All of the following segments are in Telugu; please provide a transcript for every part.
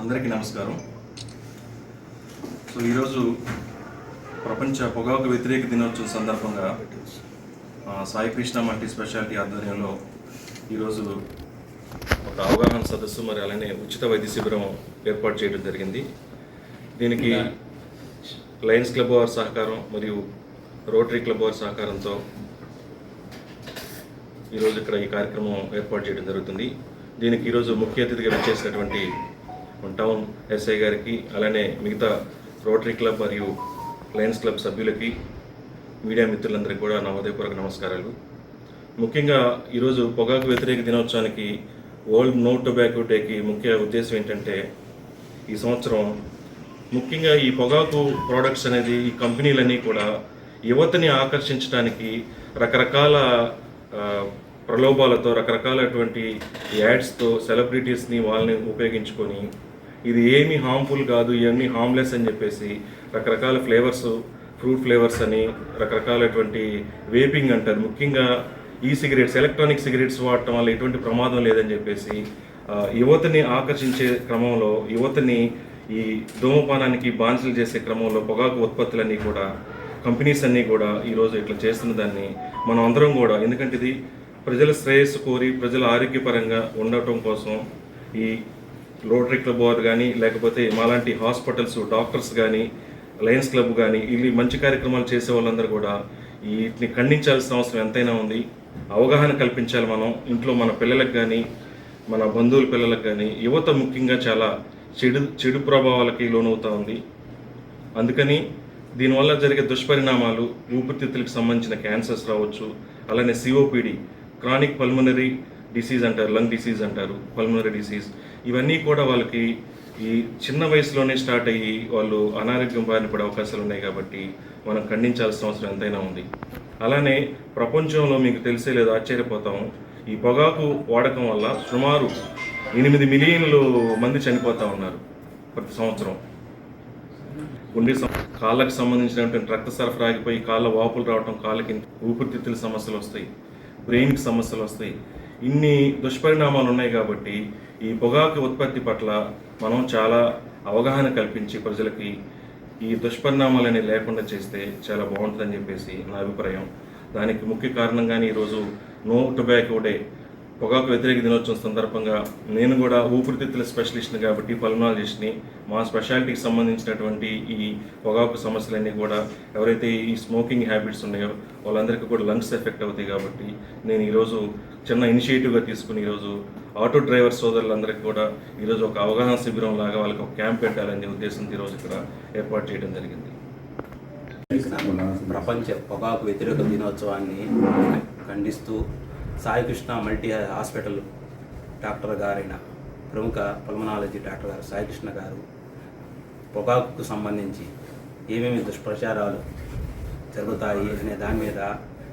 అందరికీ నమస్కారం. సో ఈరోజు ప్రపంచ పొగాకు వ్యతిరేక దినోత్సవం సందర్భంగా సాయి కృష్ణ మల్టీ స్పెషాలిటీ ఆధ్వర్యంలో ఈరోజు ఒక అవగాహన సదస్సు మరి అలానే ఉచిత వైద్య శిబిరం ఏర్పాటు చేయడం జరిగింది. దీనికి లయన్స్ క్లబ్ వారి సహకారం మరియు రోటరీ క్లబ్ వారి సహకారంతో ఈరోజు ఇక్కడ ఈ కార్యక్రమం ఏర్పాటు చేయడం జరుగుతుంది. దీనికి ఈరోజు ముఖ్య అతిథిగా వచ్చేసినటువంటి టౌన్ ఎస్ఐ గారికి అలానే మిగతా రోటరీ క్లబ్ మరియు లయన్స్ క్లబ్ సభ్యులకి మీడియా మిత్రులందరికీ కూడా నా హృదయపూర్వక నమస్కారాలు. ముఖ్యంగా ఈరోజు పొగాకు వ్యతిరేక దినోత్సవానికి వరల్డ్ నో టొబాకో డేకి ముఖ్య ఉద్దేశం ఏంటంటే ఈ సంవత్సరం ముఖ్యంగా ఈ పొగాకు ప్రోడక్ట్స్ అనేది ఈ కంపెనీలన్నీ కూడా యువతని ఆకర్షించడానికి రకరకాల ప్రలోభాలతో రకరకాలటువంటి యాడ్స్తో సెలబ్రిటీస్ని వాళ్ళని ఉపయోగించుకొని ఇది ఏమీ హార్మ్ఫుల్ కాదు ఇవన్నీ హార్మ్లెస్ అని చెప్పేసి రకరకాల ఫ్లేవర్స్ ఫ్రూట్ ఫ్లేవర్స్ అని రకరకాలటువంటి వేపింగ్ అంటారు. ముఖ్యంగా ఈ సిగరెట్స్ ఎలక్ట్రానిక్ సిగరెట్స్ వాడటం వల్ల ఎటువంటి ప్రమాదం లేదని చెప్పేసి యువతని ఆకర్షించే క్రమంలో యువతని ఈ ధూమపానానికి బానిసలు చేసే క్రమంలో పొగాకు ఉత్పత్తులన్నీ కూడా కంపెనీస్ అన్నీ కూడా ఈరోజు ఇట్లా చేస్తున్న దాన్ని మనం అందరం కూడా ఎందుకంటే ఇది ప్రజల శ్రేయస్సు కోరి ప్రజల ఆరోగ్యపరంగా ఉండటం కోసం ఈ రోటరీ క్లబ్ వారు కానీ లేకపోతే మాలాంటి హాస్పిటల్స్ డాక్టర్స్ కానీ లయన్స్ క్లబ్ కానీ వీళ్ళు మంచి కార్యక్రమాలు చేసే వాళ్ళందరూ కూడా వీటిని ఖండించాల్సిన అవసరం ఎంతైనా ఉంది. అవగాహన కల్పించాలి మనం. ఇంట్లో మన పిల్లలకు కానీ మన బంధువుల పిల్లలకు కానీ యువత ముఖ్యంగా చాలా చెడు చెడు ప్రభావాలకి లోనవుతూ ఉంది. అందుకని దీనివల్ల జరిగే దుష్పరిణామాలు ఊపిరితిత్తులకు సంబంధించిన క్యాన్సర్స్ రావచ్చు. అలానే సిఓపిడి క్రానిక్ పల్మనరీ డిసీజ్ అంటారు లంగ్ డిసీజ్ అంటారు పల్మనరీ డిసీజ్ ఇవన్నీ కూడా వాళ్ళకి ఈ చిన్న వయసులోనే స్టార్ట్ అయ్యి వాళ్ళు అనారోగ్యం బారిన పడే అవకాశాలు ఉన్నాయి కాబట్టి మనం ఖండించాల్సిన అవసరం ఎంతైనా ఉంది. అలానే ప్రపంచంలో మీకు తెలిసే లేదు ఆశ్చర్యపోతాం ఈ పొగాకు వాడకం వల్ల సుమారు ఎనిమిది మిలియన్లు మంది చనిపోతూ ఉన్నారు ప్రతి సంవత్సరం. గుండె కాళ్ళకు సంబంధించినటువంటి రక్త సరఫరా ఆగిపోయి కాళ్ళ వాపులు రావటం కాళ్ళకి ఊపిరితిత్తుల సమస్యలు వస్తాయి బ్రెయిన్కి సమస్యలు వస్తాయి. ఇన్ని దుష్పరిణామాలు ఉన్నాయి కాబట్టి ఈ పొగాకు ఉత్పత్తి పట్ల మనం చాలా అవగాహన కల్పించి ప్రజలకి ఈ దుష్పరిణామాలని లేకుండా చేస్తే చాలా బాగుంటుందని చెప్పేసి నా అభిప్రాయం. దానికి ముఖ్య కారణంగానే ఈరోజు నో టొబాకో డే పొగాకు వ్యతిరేక దినోత్సవం సందర్భంగా నేను కూడా ఊపిరితిత్తుల స్పెషలిస్ట్ని కాబట్టి పల్మనాలజిస్ట్ని మా స్పెషాలిటీకి సంబంధించినటువంటి ఈ పొగాకు సమస్యలన్నీ కూడా ఎవరైతే ఈ స్మోకింగ్ హ్యాబిట్స్ ఉన్నాయో వాళ్ళందరికీ కూడా లంగ్స్ ఎఫెక్ట్ అవుతాయి కాబట్టి నేను ఈరోజు చిన్న ఇనిషియేటివ్గా తీసుకుని ఈరోజు ఆటో డ్రైవర్ సోదరులందరికీ కూడా ఈరోజు ఒక అవగాహన శిబిరం లాగా వాళ్ళకి ఒక క్యాంప్ పెట్టాలనే ఉద్దేశంతో ఈరోజు ఇక్కడ ఏర్పాటు చేయడం జరిగింది. ప్రపంచ పొగాకు వ్యతిరేక దినోత్సవాన్ని ఖండిస్తూ సాయికృష్ణ మల్టీ హాస్పిటల్ డాక్టర్ గారైన ప్రముఖ పల్మనాలజీ డాక్టర్ గారు సాయికృష్ణ గారు పొగాకుకు సంబంధించి ఏమేమి దుష్ప్రచారాలు జరుగుతాయి అనే దాని మీద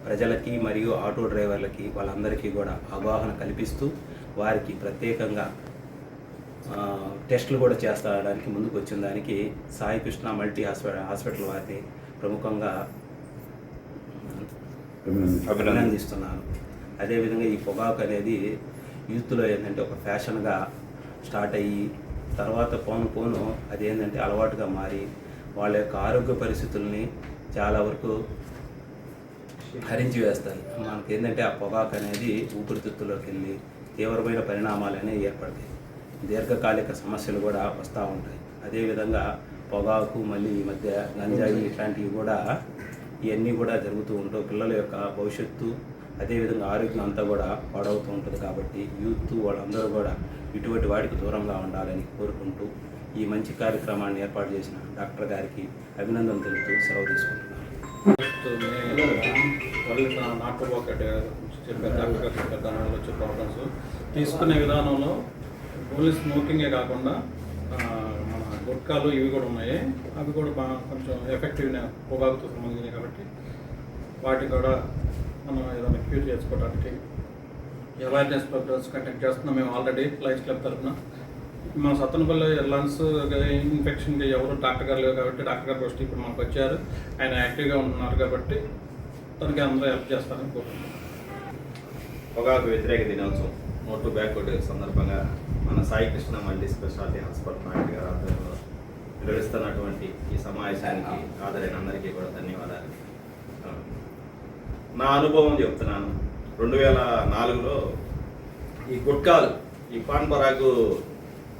ప్రజలకి మరియు ఆటో డ్రైవర్లకి వాళ్ళందరికీ కూడా అవగాహన కల్పిస్తూ వారికి ప్రత్యేకంగా టెస్టులు కూడా చేస్తాడానికి ముందుకు వచ్చిన దానికి Sai Krishna multi hospital hospital వారిని ప్రముఖంగా అభినందిస్తున్నాను. అదేవిధంగా ఈ పొగాకు అనేది యూత్లో ఏంటంటే ఒక ఫ్యాషన్గా స్టార్ట్ అయ్యి తర్వాత పోను పోను అదేంటంటే అలవాటుగా మారి వాళ్ళ యొక్క ఆరోగ్య పరిస్థితుల్ని చాలా వరకు హరించి వేస్తాయి మనకి ఏంటంటే ఆ పొగాకు అనేది ఊపిరితిత్తులోకి వెళ్ళి తీవ్రమైన పరిణామాలు అనేవి ఏర్పడతాయి. దీర్ఘకాలిక సమస్యలు కూడా వస్తూ ఉంటాయి. అదేవిధంగా పొగాకు మళ్ళీ ఈ మధ్య గంజాయి ఇట్లాంటివి కూడా ఇవన్నీ కూడా జరుగుతూ ఉంటాయి పిల్లల యొక్క భవిష్యత్తు అదేవిధంగా ఆరోగ్యం అంతా కూడా పాడవుతూ ఉంటుంది కాబట్టి యూత్ వాళ్ళందరూ కూడా ఇటువంటి వాటికి దూరంగా ఉండాలని కోరుకుంటూ ఈ మంచి కార్యక్రమాన్ని ఏర్పాటు చేసిన డాక్టర్ గారికి అభినందన తెలుపుతూ సెలవు తీసుకుంటున్నాను. వాళ్ళు నాటు గారు వచ్చే ప్రాబ్లమ్స్ తీసుకునే విధానంలో ఓన్లీ స్మోకింగే కాకుండా మన గుట్కాలు ఇవి కూడా ఉన్నాయి. అవి కూడా బాగా కొంచెం ఎఫెక్టివ్గా పొగాకుతో సంబంధించినవి కాబట్టి వాటి కూడా మనం ఏదైనా క్యూర్ చేసుకోవడానికి అవేర్నెస్ ప్రోగ్రామ్స్ కండక్ట్ చేస్తున్నాం. మేము ఆల్రెడీ లైఫ్ క్లబ్ తరఫున మన సత్తనపల్లి లంగ్స్ ఇన్ఫెక్షన్కి ఎవరు డాక్టర్ గారు లేరు కాబట్టి డాక్టర్ గారు ఫస్ట్ ఇప్పుడు మనకు వచ్చారు. ఆయన యాక్టివ్గా ఉన్నారు కాబట్టి తనకి అందరూ హెల్ప్ చేస్తారని కోరుకుంటున్నాను పొగాకు వ్యతిరేక దినోత్సవం. మోటు బ్యాక్వర్డ్ సందర్భంగా మన Sai Krishna multi speciality hospital Naidu గారు ఆధ్వర్యంలో నిర్వహిస్తున్నటువంటి ఈ సమావేశానికి హాజరైన అందరికీ కూడా ధన్యవాదాలు. నా అనుభవం చెప్తున్నాను. రెండు వేల నాలుగులో ఈ గుట్కాలు ఈ పాన్ పరాకు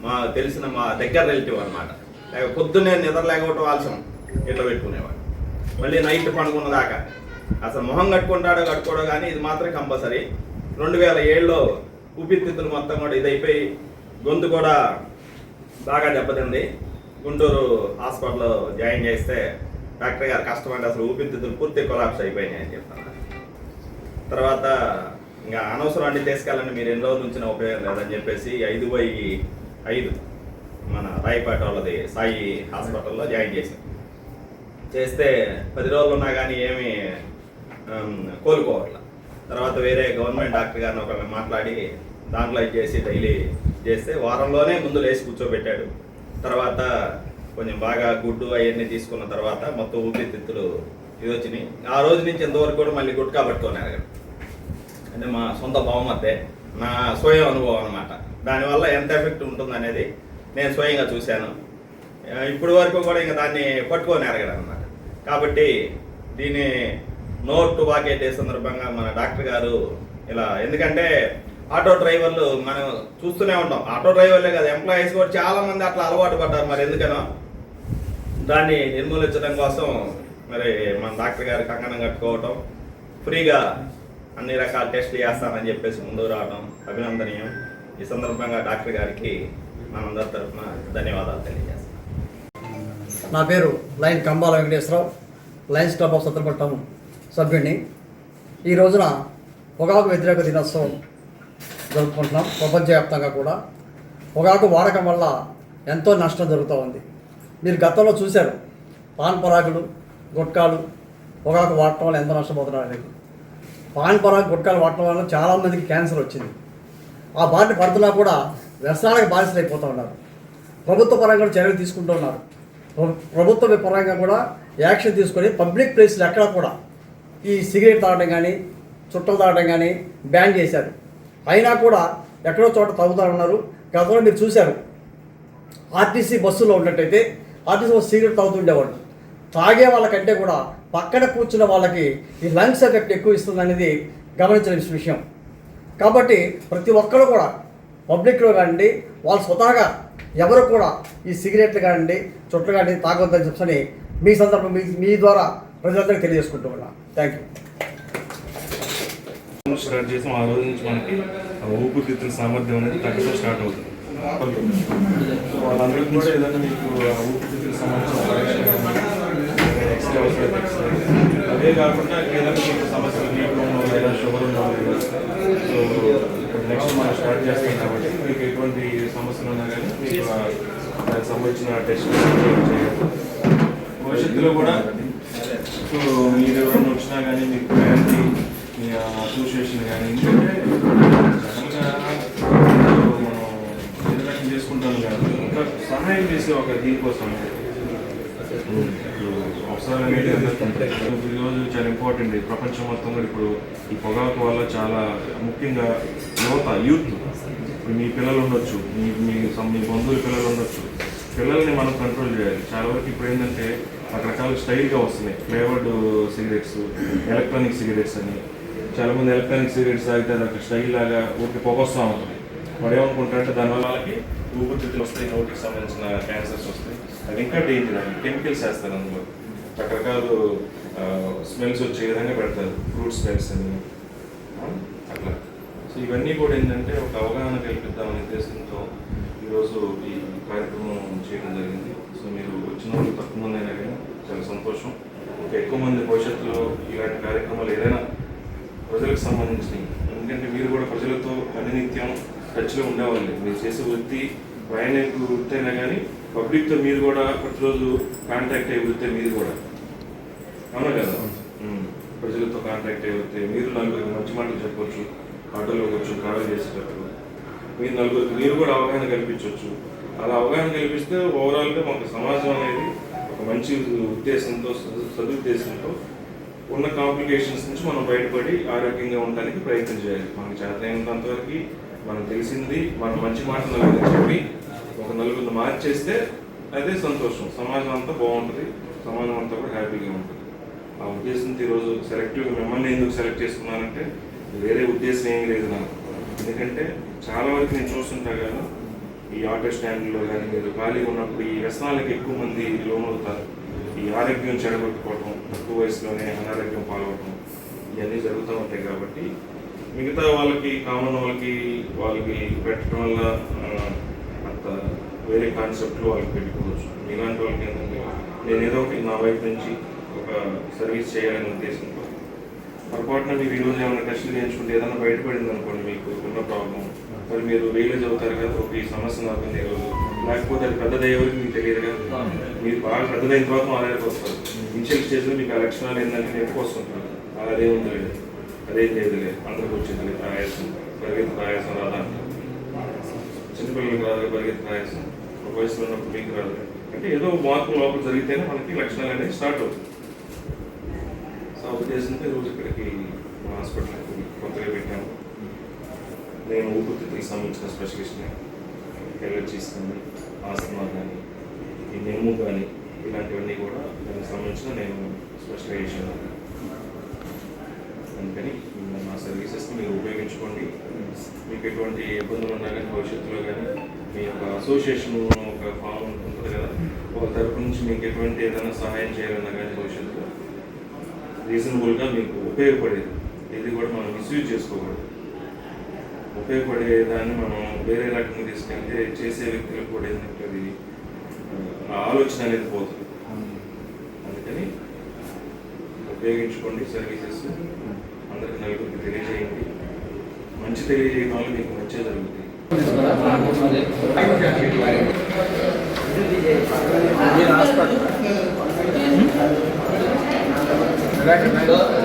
మా తెలిసిన మా దగ్గర రిలేటివ్ అనమాట లేక పొద్దున్నే నిద్ర లేకపోవటం ఆలస్యం ఇట్లా పెట్టుకునేవాడు. మళ్ళీ నైట్ పండుకున్న దాకా. అసలు మొహం కట్టుకుంటాడో కట్టుకోడో కానీ ఇది మాత్రం కంపల్సరీ. రెండు వేల ఏడులో ఊపిరితిత్తులు మొత్తం కూడా ఇదైపోయి గొంతు కూడా బాగా దెబ్బతింది. గుంటూరు హాస్పిటల్లో జాయిన్ చేస్తే డాక్టర్ గారు కష్టపడి అసలు ఊపిరితిత్తులు పూర్తి కొలాప్స్ అయిపోయినాయి అని చెప్తాను తర్వాత ఇంకా అనవసరం అన్ని తీసుకెళ్ళండి మీరు ఎన్ని రోజుల నుంచి ఉపయోగం లేదని చెప్పేసి ఐదు పోయి ఐదు. మన రాయపేట వాళ్ళది సాయి హాస్పిటల్లో జాయిన్ చేశాం. చేస్తే పది రోజులు ఉన్నా కానీ ఏమి కోలుకోవట్ల. తర్వాత వేరే గవర్నమెంట్ డాక్టర్ గారిని ఒకరిని మాట్లాడి దాంట్లో ఇది చేసి డైలీ చేస్తే వారంలోనే ముందు లేచి కూర్చోబెట్టాడు. తర్వాత కొంచెం బాగా గుడ్డు అవన్నీ తీసుకున్న తర్వాత మొత్తం ఊపిరితిత్తులు ఇది వచ్చినాయి. ఆ రోజు నుంచి ఇంతవరకు కూడా మళ్ళీ గుట్కా పట్టుకున్నారు. అంటే మా సొంత భావమతే నా స్వయం అనుభవం అనమాట దానివల్ల ఎంత ఎఫెక్ట్ ఉంటుంది అనేది నేను స్వయంగా చూశాను. ఇప్పటి వరకు కూడా ఇంకా దాన్ని పట్టుకొని ఎరగడం కాబట్టి దీన్ని నోట్ టు వాకేటే డే సందర్భంగా మన డాక్టర్ గారు ఇలా ఎందుకంటే ఆటో డ్రైవర్లు మనం చూస్తూనే ఉంటాం. ఆటో డ్రైవర్లే కదా ఎంప్లాయీస్ కూడా చాలామంది అట్లా అలవాటు పడ్డారు మరి ఎందుకనో? దాన్ని నిర్మూలించడం కోసం మరి మన డాక్టర్ గారు కంకణం కట్టుకోవటం ఫ్రీగా అన్ని రకాల టెస్టులు చేస్తానని చెప్పేసి ముందు రావడం అభినందనీయం. ఈ సందర్భంగా డాక్టర్ గారికి మనందరి తరఫున ధన్యవాదాలు తెలియజేస్తాం నా పేరు lion Kambala Venkateswara Rao lions club of Satrapatnam సభ్యుడిని. ఈ రోజున పొగాకు వ్యతిరేక దినోత్సవం జరుపుకుంటున్నాం ప్రపంచవ్యాప్తంగా కూడా. పొగాకు వాడకం వల్ల ఎంతో నష్టం జరుగుతూ ఉంది. మీరు గతంలో చూశారు పాన్ పరాకులు గుట్కాలు పొగాకు వాడటం వల్ల ఎంత నష్టపోతున్నారు అనేది పాన్ పరాకు గుట్కాలు వాడటం వల్ల చాలామందికి క్యాన్సర్ వచ్చింది. ఆ బారిన పడుతున్నా కూడా వ్యసనాలకు బానిసలు అయిపోతూ ఉన్నారు. ప్రభుత్వ పరంగా చర్యలు తీసుకుంటూ ఉన్నారు. ప్రభుత్వం ప్రభుత్వ పరంగా కూడా యాక్షన్ తీసుకొని పబ్లిక్ ప్లేస్లు ఎక్కడ కూడా ఈ సిగరెట్ తాగడం కానీ చుట్టలు తాగడం కానీ బ్యాన్ చేశారు. అయినా కూడా ఎక్కడో చోట తాగుతూ ఉన్నారు. గతంలో మీరు చూశారు. ఆర్టీసీ బస్సులో ఉన్నట్టయితే ఆర్టీసీ బస్సు సిగరెట్ తాగుతుండేవాళ్ళు తాగే వాళ్ళకంటే కూడా పక్కన కూర్చున్న వాళ్ళకి ఈ లంగ్స్ ఎఫెక్ట్ ఎక్కువ ఇస్తుంది అనేది గమనించిన విషయం. కాబట్టి ప్రతి ఒక్కరు కూడా పబ్లిక్లో కానివ్వండి వాళ్ళు స్వతహాగా ఎవరు కూడా ఈ సిగరెట్లు కానివ్వండి చుట్టలు కానివ్వండి తాగొద్దని చెప్పని మీ సందర్భం మీ మీ ద్వారా ప్రజలందరికీ తెలియజేసుకుంటూ ఉన్నా. థ్యాంక్ యూ స్టార్ట్ చేసాం ఆ రోజు నుంచి మనకి ఊపిరితిత్తుల సామర్థ్యం అనేది తగ్గడం స్టార్ట్ అవుతుంది. సో వాళ్ళందరికీ కూడా ఏదైనా మీకు ఊపిరితిత్తుల సంబంధించిన ఎక్స్రే అవసరం ఎక్స్రే అదే కాకుండా ఏదైనా మీకు సమస్యలు నీకు ఉన్నో లేదా షుగర్ ఉన్నో లేదా సో నెక్స్ట్ మనం స్టార్ట్ చేస్తాం కాబట్టి మీకు ఎటువంటి సమస్యలు ఉన్నా కానీ మీకు దానికి సంబంధించిన టెస్ట్ చేయాలి భవిష్యత్తులో కూడా సో మీరు ఎవరైనా వచ్చినా కానీ మీకు ఫ్యామిలీ మీ అసోసియేషన్ కానీ ఎందుకంటే మనం ఇంటరాక్షన్ చేసుకుంటాం కానీ ఇంకా సహాయం చేసే ఒక దీనికోసం అవసరాలు అనేది ఈరోజు చాలా ఇంపార్టెంట్ ఇది ప్రపంచం మొత్తం కూడా ఇప్పుడు ఈ పొగాకు వల్ల చాలా ముఖ్యంగా యువత యూత్ ఇప్పుడు మీ పిల్లలు ఉండొచ్చు మీ మీ మీ బంధువుల పిల్లలు ఉండొచ్చు. పిల్లల్ని మనం కంట్రోల్ చేయాలి. చాలా వరకు ఇప్పుడు ఏంటంటే రకరకాల స్టైల్గా వస్తున్నాయి. ఫ్లేవర్డ్ సిగరెట్స్ ఎలక్ట్రానిక్ సిగరెట్స్ అని. చాలా మంది ఎలక్ట్రానిక్ సిగరెట్స్ తాగితే అదొక స్టైల్ లాగా ఊరికి పొగొస్తూ ఉంటుంది. వాడు ఏమనుకుంటారంటే దానివల్ల వాళ్ళకి ఊపిరితిత్తులు వస్తాయి నోటికి సంబంధించిన క్యాన్సర్స్ వస్తాయి. అది ఇంకా డేంజర్ అండి. కెమికల్స్ వేస్తారు అందులో. రకరకాల స్మెల్స్ వచ్చే విధంగా పెడతారు. ఫ్రూట్ స్మెల్స్ అని. సో ఇవన్నీ కూడా ఏంటంటే ఒక అవగాహన కల్పిద్దామనే ఉద్దేశంతో ఈరోజు ఈ కార్యక్రమం చేయడం జరిగింది. సో మీరు వచ్చిన వాళ్ళు తక్కువ మంది అయినా కానీ చాలా సంతోషం. ఇంకా ఎక్కువ మంది భవిష్యత్తులో ఇలాంటి కార్యక్రమాలు ఏదైనా ప్రజలకు సంబంధించినవి. ఎందుకంటే మీరు కూడా ప్రజలతో అనునిత్యం టచ్లో ఉండేవాళ్ళు. మీరు చేసే వృత్తి ప్రయాణికు వృత్తి అయినా కానీ పబ్లిక్తో మీరు కూడా ప్రతిరోజు కాంటాక్ట్ అయ్యే వృత్తి మీరు కూడా. అవునా కదా. ప్రజలతో కాంటాక్ట్ అయ్యే వృత్తి మీరు నలుగురికి మంచి మాటలు చెప్పొచ్చు. ఆటోలో కూర్చొని ట్రావెల్ చేసేటప్పుడు. మీరు నలుగురికి మీరు కూడా అవగాహన కల్పించవచ్చు అలా అవగాహన కల్పిస్తే ఓవరాల్గా మాకు సమాజం అనేది ఒక మంచి ఉద్దేశంతో సదు- సదుద్దేశంతో ఉన్న కాంప్లికేషన్స్ నుంచి మనం బయటపడి ఆరోగ్యంగా ఉండడానికి ప్రయత్నం చేయాలి. మనకి చేతనైనంత వరకు మనం తెలిసింది మనం మంచి మాటలు నలుగురు చెప్పి ఒక నలుగురిని మార్చేస్తే అదే సంతోషం. సమాజం అంతా బాగుంటుంది. సమాజం అంతా కూడా హ్యాపీగా ఉంటుంది. ఆ ఉద్దేశంతో ఈరోజు సెలెక్టివ్గా మిమ్మల్ని ఎందుకు సెలెక్ట్ చేసుకున్నానంటే వేరే ఉద్దేశం ఏమీ లేదు నాకు. ఎందుకంటే చాలా వరకు నేను చూస్తుంటా కదా ఈ ఆటో స్టాండ్లో కానీ మీరు ఖాళీగా ఉన్నప్పుడు ఈ వ్యసనాలకు ఎక్కువ మంది లోనవుతారు. ఈ ఆరోగ్యం చెడగొట్టుకోవటం తక్కువ వయసులోనే అనారోగ్యం పాల్గొనడం ఇవన్నీ జరుగుతూ ఉంటాయి కాబట్టి మిగతా వాళ్ళకి కామన్ వాళ్ళకి వాళ్ళకి పెట్టడం వల్ల అంత వేరే కాన్సెప్ట్లో వాళ్ళకి పెట్టుకోవచ్చు. ఇలాంటి వాళ్ళకి ఏంటంటే నేను ఏదో ఒకటి నా వైపు నుంచి ఒక సర్వీస్ చేయాలనే ఉద్దేశంతో పొరపాటున మీరు రోజు ఏమైనా టెస్టులు చేయించుకుంటే ఏదైనా బయటపడింది అనుకోండి మీకు ఉన్న ప్రాబ్లం మరి మీరు రియలైజ్ చదువుతారు కదా ఒక ఈ సమస్య నాకు ఉంది ఈరోజు లేకపోతే అది పెద్దది ఎవరికి మీకు తెలియదు కదా. మీరు బాగా పెద్దదైన తర్వాత అలాగే వస్తారు. ఇన్షియల్ స్టేజ్లో మీకు ఆ లక్షణాలు ఏంటంటే ఎక్కువ వస్తుంటారు. అదే ఉంది లేదు అదేం లేదు లేదు అందరికి వచ్చింది లేదు ఆయాసం పరిగెత్తి ప్రయాసం రాదా? అంటారు. చిన్నపిల్లలకి రాదు పరిగెత్తి ప్రయాసం. ఒక వయసులో ఉన్నప్పుడు మీకు రాదు అంటే ఏదో మార్పు లోపల జరిగితేనే మనకి లక్షణాలు అనేవి స్టార్ట్ అవుతుంది ఆ ఉద్దేశంతో ఈరోజు ఇక్కడికి మా హాస్పిటల్కి కొత్తగా పెట్టాము. నేను ఊపిరితిత్తులకు సంబంధించిన స్పెషలిస్ట్ని ఎలర్జీస్ కానీ ఆస్తమా కానీ ఈ నెమ్ము కానీ ఇలాంటివన్నీ కూడా దానికి సంబంధించిన నేను స్పెషలైజేషన్ అందుకని మా సర్వీసెస్ని మీరు ఉపయోగించుకోండి. మీకు ఎటువంటి ఇబ్బందులు ఉన్నా కానీ భవిష్యత్తులో కానీ మీ యొక్క అసోసియేషన్ ఒక ఫామ్ ఉంటుంది కదా వాళ్ళ తరపు నుంచి మీకు ఎటువంటి ఏదైనా సహాయం చేయాలన్నా కానీ భవిష్యత్తులో రీజనబుల్గా మీకు ఉపయోగపడేది. ఇది కూడా మనం మిస్యూజ్ చేసుకోకూడదు. ఉపయోగపడే దాన్ని మనం వేరే రకంగా తీసుకెళ్తే చేసే వ్యక్తులకు కూడా ఏంటంటే ఆలోచన అనేది పోతుంది. అందుకని ఉపయోగించుకోండి సర్వీసెస్. అందరికి నలుగురికి తెలియజేయండి. మంచి తెలియజేయడం వల్ల మీకు మంచి జరుగుతుంది మీరు హాస్పిటల్